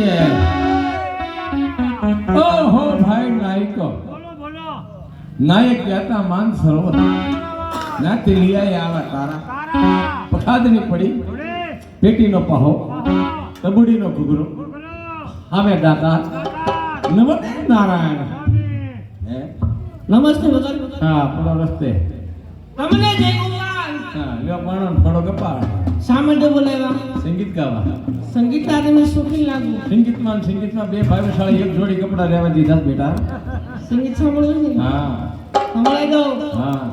Yes ઓહો ભાઈ નાયકો. બોલો બોલો નાયક કહેતા માન સરોવર. ના તે લિયાએ આવ્યા તારા. પખાદની પડી. પેટીનો પહો. તબુડીનો ઘૂઘરો. હવે દાતા નમસ્તે નારાયણ. હે? નમસ્તે બધા હા પૂરા રસ્તે. તમને જય હા લ્યો પાણો ને પડો શા માટે બોલાવ્યા સંગીત ગાવા સંગીતના તમે શોખીન લાગુ સંગીતમાં સંગીતમાં બે ભાઈશાળી એક જોડી કપડા રહેવા દીધા છે બેટા. સંગીત સાંભળવું છે હા. સંભળાઈ દો હા.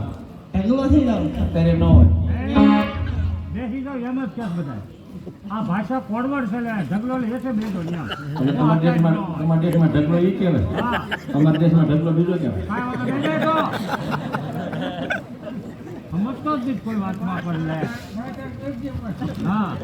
ઢગલો થઈ જાવ અત્યારે ન હોય. બેસી જાવ એમ જ ક્યાંક બધા. આ ભાષા કોડવડ છે લે ઢગલો ન્યા. તમારા દેશમાં તમારા દેશમાં ઢગલો કહેવાય. અમારા દેશમાં ઢગલો બીજો કહેવાય. સમજતો જ કોઈ વાતમાં પણ લે હા.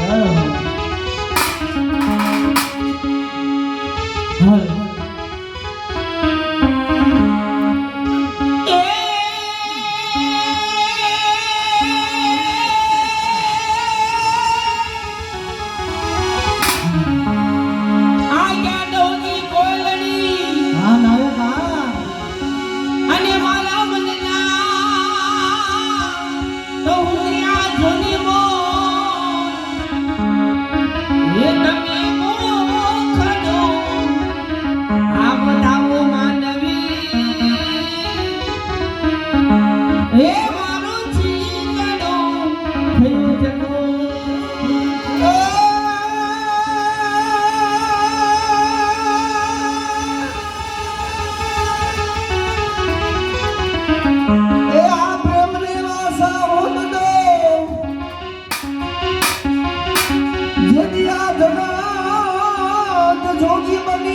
આગ્યા જગત જોગી બની